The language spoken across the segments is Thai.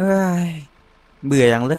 เฮ้ยเบื่ออย่างเลย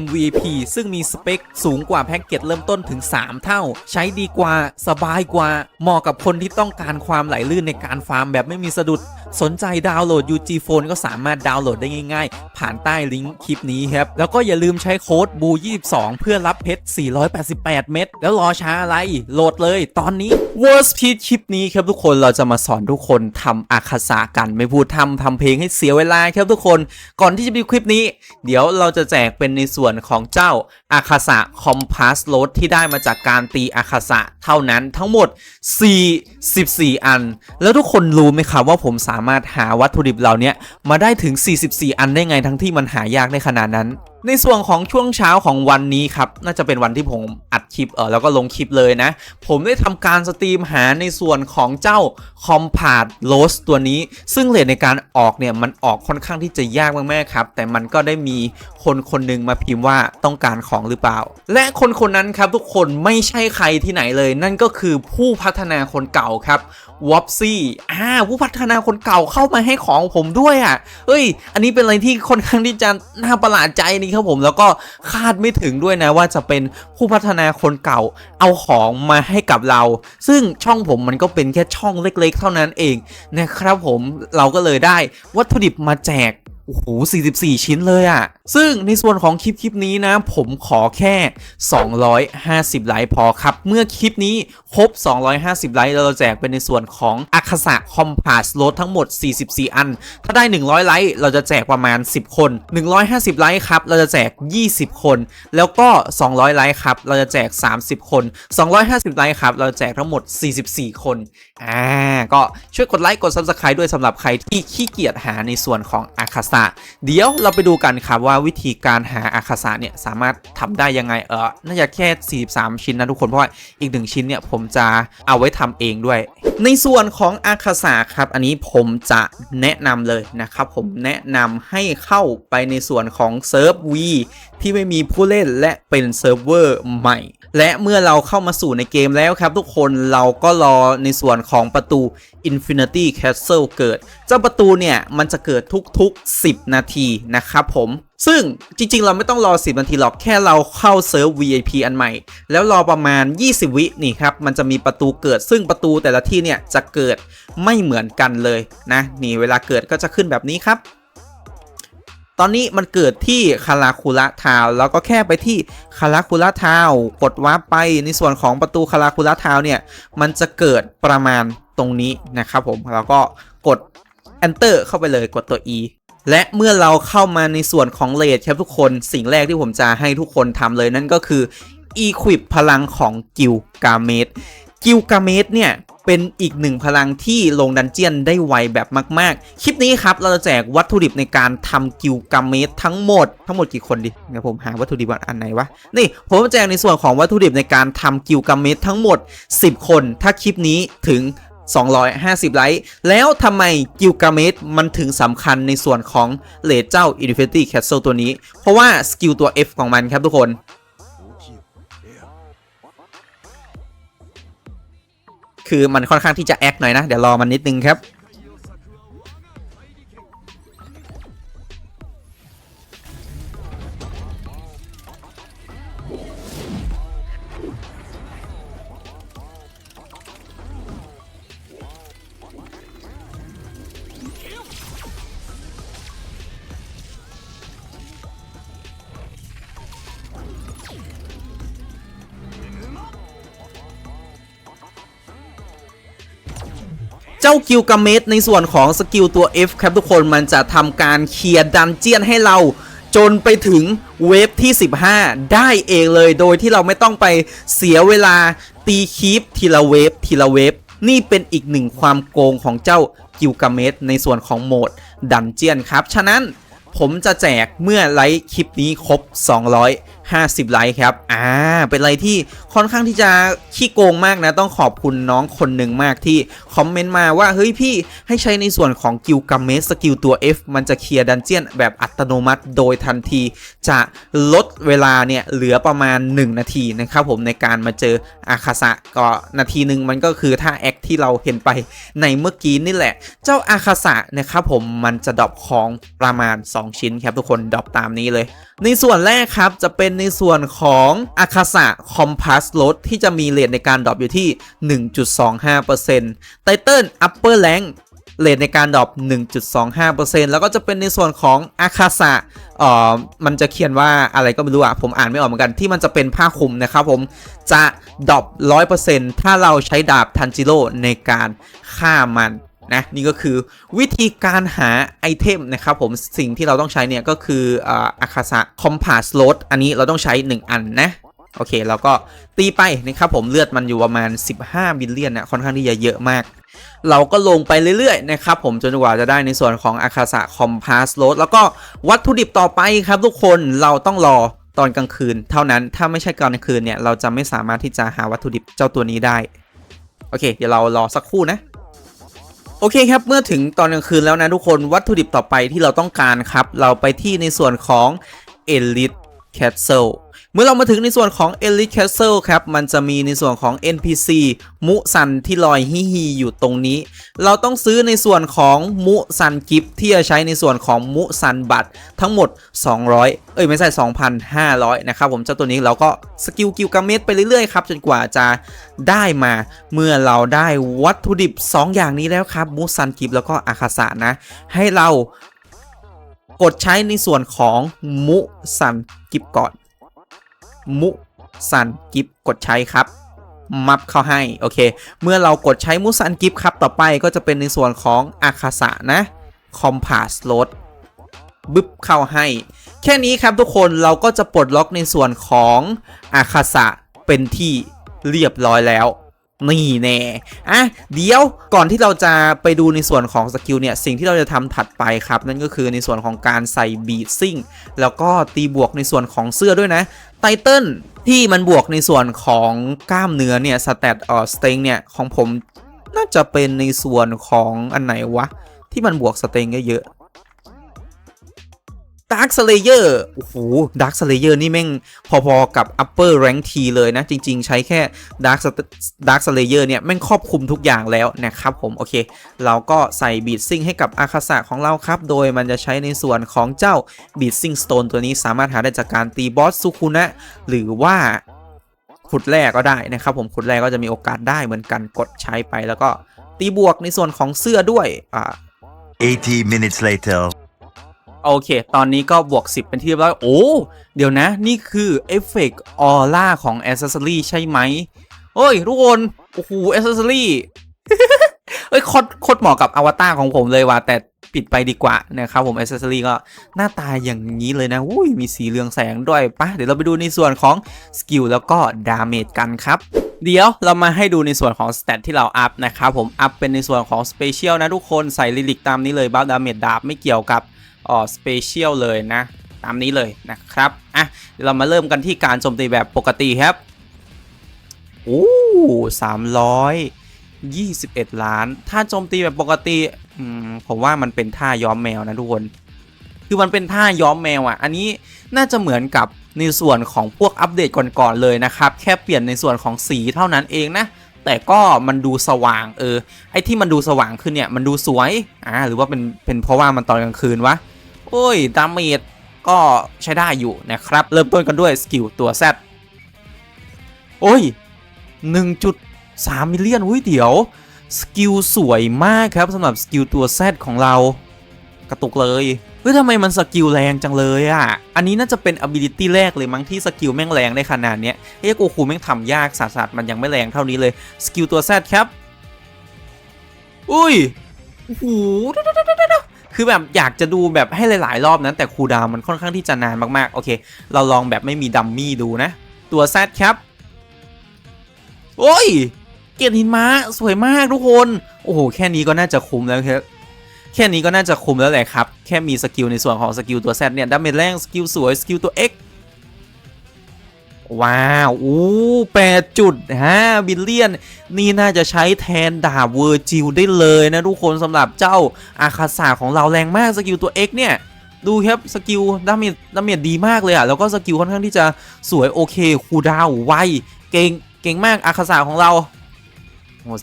MVP ซึ่งมีสเปคสูงกว่าแพ็กเกจเริ่มต้นถึง 3 เท่า ใช้ดีกว่าสบายกว่า เหมาะกับคนที่ต้องการความไหลลื่นในการฟาร์มแบบไม่มีสะดุด สนใจดาวน์โหลด UG Phone ก็สามารถดาวน์โหลดได้ง่ายๆ ผ่านใต้ลิงก์คลิปนี้ครับ แล้วก็อย่าลืมใช้โค้ด BU22 เพื่อรับเพชร 488 เม็ดแล้วรอช้าอะไรโหลดเลยตอนนี้ Worst p e a คลิปนี้ครับทุกคนเราจะมาสอนทุกคนทำอาคาสากันไม่พูดทำทำเพลงให้เสียเวลาครับทุกคน ก่อนที่จะไปคลิปนี้ เดี๋ยวเราจะแจกเป็นในส่วนของเจ้าอาคาสะคอมพาสโลดที่ได้มาจากการตีอาคาสะเท่านั้นทั้งหมด 44 อัน แล้วทุกคนรู้ไหมครับว่าผมสามารถหาวัตถุดิบเหล่านี้มาได้ถึง 44 อันได้ไงทั้งที่มันหายากในขนาดนั้น ในส่วนของช่วงเช้าของวันนี้ครับน่าจะเป็นวันที่ผมอัดคลิปเออแล้วก็ลงคลิปเลยนะ ผมได้ทำการสตรีมหาในส่วนของเจ้า c o m p a t l o s ตัวนี้ ซึ่งเลทในการออกเนี่ยมันออกค่อนข้างที่จะยากมากๆครับ แต่มันก็ได้มีคนคนหนึ่งมาพิมพ์ว่าต้องการของหรือเปล่า และคนคนนั้นครับทุกคนไม่ใช่ใครที่ไหนเลย นั่นก็คือผู้พัฒนาคนเก่าครับวอปซี่อ่าผู้พัฒนาคนเก่าเข้ามาให้ของผมด้วยอะเอ้ย อันนี้เป็นอะไรที่ค่อนข้างที่จะน่าประหลาดใจนี่ครับครับผมแล้วก็คาดไม่ถึงด้วยนะว่าจะเป็นผู้พัฒนาคนเก่าเอาของมาให้กับเรา ซึ่งช่องผมมันก็เป็นแค่ช่องเล็กๆ เท่านั้นเองนะครับผมเราก็เลยได้วัตถุดิบมาแจกโอ้โห44 ชิ้นเลยอะ ซึ่งในส่วนของคลิปคลิปนี้นะ ผมขอแค่ 250 ไลค์พอครับ เมื่อคลิปนี้ครบ 250 ไลค์เราแจกเป็นในส่วนของอัคสะคอมพาสรถทั้งหมด 44 อัน ถ้าได้ 100 ไลค์เราจะแจกประมาณ 10 คน 150 ไลค์ครับ เราจะแจก 20 คน แล้วก็ 200 ไลค์ครับ เราจะแจก 30 คน 250 ไลค์ครับ เราจะแจกทั้งหมด 44 คน อ่า ก็ช่วยกดไลค์กด Subscribe ด้วยสำหรับใครที่ขี้เกียจหาในส่วนของอาคาสะเดี๋ยวเราไปดูกันครับว่าวิธีการหาอาคาสะเนี่ยสามารถทำได้ยังไงเออน่าจะแค่ 43 ชิ้นนะทุกคนเพราะว่าอีกหนึ่งชิ้นเนี่ยผมจะเอาไว้ทำเองด้วย ในส่วนของอาคาสะครับอันนี้ผมจะแนะนำเลยนะครับผมแนะนำให้เข้าไปในส่วนของเซิร์ฟ V ที่ไม่มีผู้เล่นและเป็นเซิร์ฟเวอร์ใหม่และเมื่อเราเข้ามาสู่ในเกมแล้วครับ ทุกคนเราก็รอในส่วนของประตู Infinity Castle เกิด เจ้าประตูเนี่ย มันจะเกิดทุกๆ 10 นาทีนะครับผม ซึ่งจริงๆ เราไม่ต้องรอ 10 นาทีหรอกแค่เราเข้าเซิร์ฟ VIP อันใหม่ แล้วรอประมาณ 20 วินี่ครับ มันจะมีประตูเกิด ซึ่งประตูแต่ละที่เนี่ยจะเกิดไม่เหมือนกันเลยนะ นี่เวลาเกิดก็จะขึ้นแบบนี้ครับตอนนี้มันเกิดที่คาราคูระทาวแล้วก็แค่ไปที่คาราคูระทาวกดวาร์ปไปในส่วนของประตูคาราคูระทาวเนี่ยมันจะเกิดประมาณตรงนี้นะครับผมแล้วก็กด enter เข้าไปเลยกดตัว e และเมื่อเราเข้ามาในส่วนของเลดครับทุกคนสิ่งแรกที่ผมจะให้ทุกคนทำเลยนั่นก็คือ equip พลังของกิลกาเมดกิลกาเมดเนี่ยเป็นอีกหนึ่งพลังที่ลงดันเจียนได้ไวแบบมาก ๆ คลิปนี้ครับ เราจะแจกวัตถุดิบในการทำกิลกาเมดทั้งหมด ทั้งหมดกี่คนดิเดี๋ยวผมหาวัตถุดิบอันไหนวะ นี่ผมจะแจกในส่วนของวัตถุดิบในการทำกิลกาเมดทั้งหมด 10 คน ถ้าคลิปนี้ถึง 250 ไลค์แล้วทำไมกิลกาเมดมันถึงสำคัญในส่วนของเลดเจ้า Infinity Castle ตัวนี้ เพราะว่าสกิลตัว F ของมันครับทุกคนคือมันค่อนข้างที่จะแอคหน่อยนะ เดี๋ยวรอมันนิดนึงครับ เจ้ากิลกาเมดในส่วนของสกิลตัว F ครับทุกคนมันจะทำการเคลียร์ดันเจียนให้เราจนไปถึงเวฟที่ 15 ได้เองเลยโดยที่เราไม่ต้องไปเสียเวลาตีคีปทีละเวฟทีละเวฟนี่เป็นอีกหนึ่งความโกงของเจ้ากิลกาเมสในส่วนของโหมดดันเจียนครับ ฉะนั้นผมจะแจกเมื่อไลค์คลิปนี้ครบ 50 ไลค์ครับ อ่า เป็นอะไรที่ค่อนข้างที่จะขี้โกงมากนะ ต้องขอบคุณน้องคนหนึ่งมากที่คอมเมนต์มาว่า เฮ้ยพี่ให้ใช้ในส่วนของกิลกัมเมสสกิลตัว F มันจะเคลียร์ดันเจียนแบบอัตโนมัติโดยทันที จะลดเวลาเนี่ย เหลือประมาณ 1 นาทีนะครับผมในการมาเจออาคาสะก็นาทีหนึ่งมันก็คือท่าแอคที่เราเห็นไปในเมื่อกี้นี่แหละ เจ้าอาคาสะนะครับผมมันจะดรอปของประมาณ 2 ชิ้นครับทุกคนดรอปตามนี้เลย ในส่วนแรกครับจะเป็นในส่วนของอาคาสะคอมพาสลดที่จะมีเรทในการดรอปอยู่ที่ 1.25%ไตเติลอัปเปอร์แรงเรทในการดรอป1.25%แล้วก็จะเป็นในส่วนของอาคาสะเอ่อมันจะเขียนว่าอะไรก็ไม่รู้อะผมอ่านไม่ออกเหมือนกันที่มันจะเป็นผ้าคลุมนะครับผมจะดรอป100%ถ้าเราใช้ดาบทันจิโร่ในการฆ่ามัน นะนี่ก็คือวิธีการหาไอเทมนะครับผมสิ่งที่เราต้องใช้เนี่ยก็คืออาคาสะคอมพาสโลดอันนี้เราต้องใช้ 1 อันนะโอเคแล้วก็ตีไปนะครับผมเลือดมันอยู่ประมาณ 15บิลเลียนนะค่อนข้างที่จะเยอะมาก เราก็ลงไปเรื่อยๆนะครับผมจนกว่าจะได้ในส่วนของอาคาสะคอมพาสโลดแล้วก็วัตถุดิบต่อไปครับทุกคนเราต้องรอตอนกลางคืน เท่านั้นถ้าไม่ใช่กลางคืนเนี่ยเราจะไม่สามารถที่จะหาวัตถุดิบเจ้าตัวนี้ได้โอเค เดี๋ยวเรารอสักครู่นะ โอเคครับ เมื่อถึงตอนกลางคืนแล้วนะทุกคนวัตถุดิบต่อไปที่เราต้องการครับ เราไปที่ในส่วนของ Elite Castle มื่อเรามาถึงในส่วนของ Elite Castle ครับ มันจะมีในส่วนของ NPC มุซันที่ลอยฮิฮิอยู่ตรงนี้ เราต้องซื้อในส่วนของมุซันกิฟที่จะใช้ในส่วนของมุซันบัตรทั้งหมด 200 เอ้ยไม่ใช่ 2,500 นะครับผมเจ้าตัวนี้เราก็สกิลกิลกาเมตไปเรื่อยๆครับ จนกว่าจะได้มาเมื่อเราได้วัตถุดิบ 2 อย่างนี้แล้วครับ มุซันกิฟแล้วก็อาคาสะนะ ให้เรากดใช้ในส่วนของมุซันกิฟก่อน มุสันกิฟกดใช้ครับมับเข้าให้ โอเค เมื่อเรากดใช้มุสันกิฟครับ ต่อไปก็จะเป็นในส่วนของอาคาสะนะคอมพาสโลดบึบเข้าให้ แค่นี้ครับทุกคนเราก็จะปลดล็อกในส่วนของอาคาสะเป็นที่เรียบร้อยแล้ว นี่แน่อะเดี๋ยวก่อนที่เราจะไปดูในส่วนของสกิลเนี่ย สิ่งที่เราจะทำถัดไปครับ นั่นก็คือในส่วนของการใส่บีทซิ่ง แล้วก็ตีบวกในส่วนของเสื้อด้วยนะ ไตเติลที่มันบวกในส่วนของกล้ามเนื้อเนี่ยสเตตเอ่อสเต็งเนี่ย ของผมน่าจะเป็นในส่วนของอันไหนวะ ที่มันบวกสเต็งเยอะ ๆ Dark Slayer โอ้โห Dark Slayer นี่แม่งพอๆกับ Upper Rank T เลยนะ จริง ๆ ใช้แค่ Dark Dark Slayer เนี่ย แม่งครอบคลุมทุกอย่างแล้วนะครับผม โอเค เราก็ใส่บีดซิ่งให้กับอาคาสะของเราครับ โดยมันจะใช้ในส่วนของเจ้าบีดซิ่งสโตนตัวนี้สามารถหาได้จากการตีบอสซุคุนะ หรือว่าขุดแร่ก็ได้นะครับผมขุดแร่ก็จะมีโอกาสได้เหมือนกันกดใช้ไปแล้วก็ตีบวกในส่วนของเสื้อด้วยอ่า80 minutes later. โอเค ตอนนี้ก็บวก 10 เป็นที่เรียบร้อยโอ้ เดี๋ยวนะ นี่คือเอฟเฟกต์ออร่าของ a อ c e s s o r y ใช่ไหมโอ้ย ทุกคน โอ้โห a อ c e s s o r y เอ้ยโคตรโคตรเหมาะกับอวตารของผมเลยว่ะ แต่ปิดไปดีกว่านะครับผม a อ c e s s o r y ก็หน้าตาอย่างนี้เลยนะอุ้ยมีสีเรืองแสงด้วยปะเดี๋ยวเราไปดูในส่วนของสกิลแล้วก็ดาเมจกันครับเดี๋ยวเรามาให้ดูในส่วนของสเตตที่เราอัพนะครับผมอัพเป็นในส่วนของสเปเชียลนะทุกคนใส่ลิลิกตามนี้เลยบัฟดาเมจดาบไม่เกี่ยวกับ อ๋อสเปเชียลเลยนะ ตามนี้เลยนะครับ อะเดี๋ยวเรามาเริ่มกันที่การโจมตีแบบปกติครับโอ้สามร้อยยี่สิบเอ็ดล้าน ถ้าโจมตีแบบปกติ อืม ผมว่ามันเป็นท่าย้อมแมวนะทุกคน คือมันเป็นท่าย้อมแมวอะ อันนี้น่าจะเหมือนกับในส่วนของพวกอัปเดตก่อนๆเลยนะครับ แค่เปลี่ยนในส่วนของสีเท่านั้นเองนะ แต่ก็มันดูสว่างเออ ไอ้ที่มันดูสว่างขึ้นเนี่ย มันดูสวย อ่า หรือว่าเป็น เป็นเพราะว่ามันตอนกลางคืนวะ โอ้ย ดาเมจก็ใช้ได้อยู่นะครับ เริ่มต้นกันด้วยสกิลตัว Z โอ้ย 1.3 มิลเลียนอุ้ยเดี๋ยว สกิลสวยมากครับสำหรับสกิลตัว Z ของเรา กระตุกเลยเฮ้ยทำไมมันสกิลแรงจังเลยอะ อันนี้น่าจะเป็น ability แรกเลยมั้งที่สกิลแม่งแรงได้ขนาดเนี้ยเฮ้ยโกคูแม่งทำยากสาสตร์มันยังไม่แรงเท่านี้เลย สกิลตัว Z ครับ อุ้ยโอ้โหเดี๋ย คือแบบอยากจะดูแบบให้หลายๆ รอบนะแต่คูดาวมันค่อนข้างที่จะนานมากๆ โอเค เราลองแบบไม่มีดัมมี่ดูนะ ตัวแซดครับ โอ้ย เกียรติหินม้าสวยมากทุกคน โอ้โห แค่นี้ก็น่าจะคุ้มแล้วครับแค่นี้ก็น่าจะคุ้มแล้วแหละครับ แค่มีสกิลในส่วนของสกิลตัวแซดเนี่ยดาเมจแรงสกิลสวยสกิลตัว X ว้าว อู้แปดจุดฮะบิลเลียน นี่น่าจะใช้แทนดาบเวอร์จิลได้เลยนะทุกคนสำหรับเจ้าอาคาสาของเราแรงมากสกิลตัว X เนี่ย ดูครับสกิลดาเมจดาเมจดีมากเลยอะแล้วก็สกิลค่อนข้างที่จะสวยโอเคคูดาวไวเก่งเก่งมากอาคาสาของเรา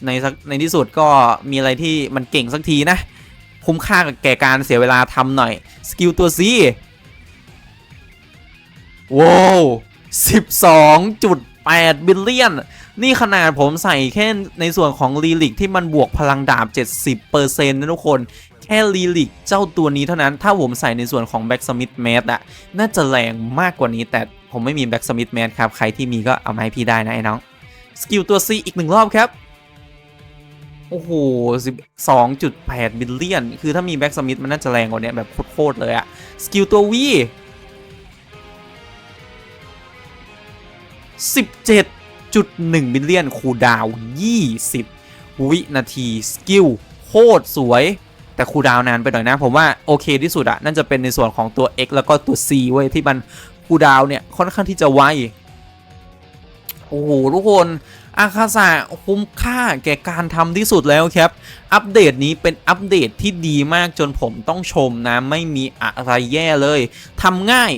ในในที่สุดก็มีอะไรที่มันเก่งสักทีนะ คุ้มค่ากับแก่การเสียเวลาทำหน่อยสกิลตัว C ว้าว 12.8 บิลเลียน นี่ขนาดผมใส่แค่ในส่วนของลีลิกที่มันบวกพลังดาบ 70%นะทุกคน แค่ลีลิกเจ้าตัวนี้เท่านั้น ถ้าผมใส่ในส่วนของแบ็กสมิธแมสอะน่าจะแรงมากกว่านี้ แต่ผมไม่มีแบ็กสมิธแมสครับ ใครที่มีก็เอามาให้พี่ได้นะไอ้น้อง สกิลตัว C อีกหนึ่งรอบครับโอ้โห12.8บิลเลียน คือถ้ามีแบ็กสมิธมันน่าจะแรงกว่านี้แบบโคตรเลยอะสกิลตัว V 17.1บิลเลียนคูดาว 20 วินาที สกิลโคตรสวย แต่คูดาวนานไปหน่อยนะ ผมว่า โอเคที่สุดอะน่าจะเป็นในส่วนของตัว X แล้วก็ตัว C เว้ย ที่มันคูดาวเนี่ย ค่อนข้างที่จะไวโอ้โห ทุกคนอาคาสะคุ้มค่าแก่การทำที่สุดแล้วครับ อัปเดตนี้เป็นอัปเดตที่ดีมากจนผมต้องชมนะ ไม่มีอะไรแย่เลยทำง่าย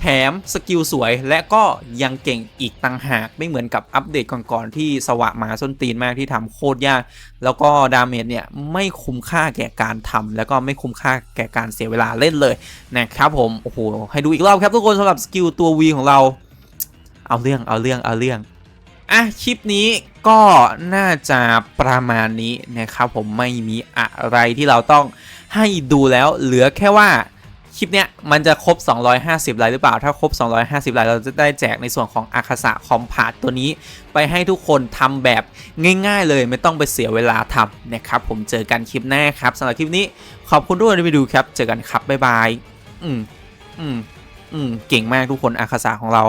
แถมสกิลสวยและก็ยังเก่งอีกต่างหาก ไม่เหมือนกับอัปเดตก่อนๆที่สวะหมาส้นตีนมากที่ทำโคตรยาก แล้วก็ดาเมจเนี่ยไม่คุ้มค่าแก่การทำแล้วก็ไม่คุ้มค่าแก่การเสียเวลาเล่นเลยนะครับผมโอ้โหให้ดูอีกรอบครับทุกคนสำหรับสกิลตัว V ของเรา เอาเรื่องเอาเรื่องเอาเรื่องอะคลิปนี้ก็น่าจะประมาณนี้นะครับผมไม่มีอะไรที่เราต้องให้ดูแล้วเหลือแค่ว่า คลิปเนี้ยมันจะครบ 250ไลค์หรือเปล่า ถ้าครบ 250ไลค์เราจะได้แจกในส่วนของอาคาสะคอมพาตตัวนี้ไปให้ทุกคนทำแบบง่าย ๆ เลยไม่ต้องไปเสียเวลาทำนะครับผมเจอกันคลิปหน้าครับสำหรับคลิปนี้ขอบคุณทุกคนที่ไปดูครับ เจอกันครับบ๊ายบายอืมอืมอืมเก่งมากทุกคนอาคาสะของเรา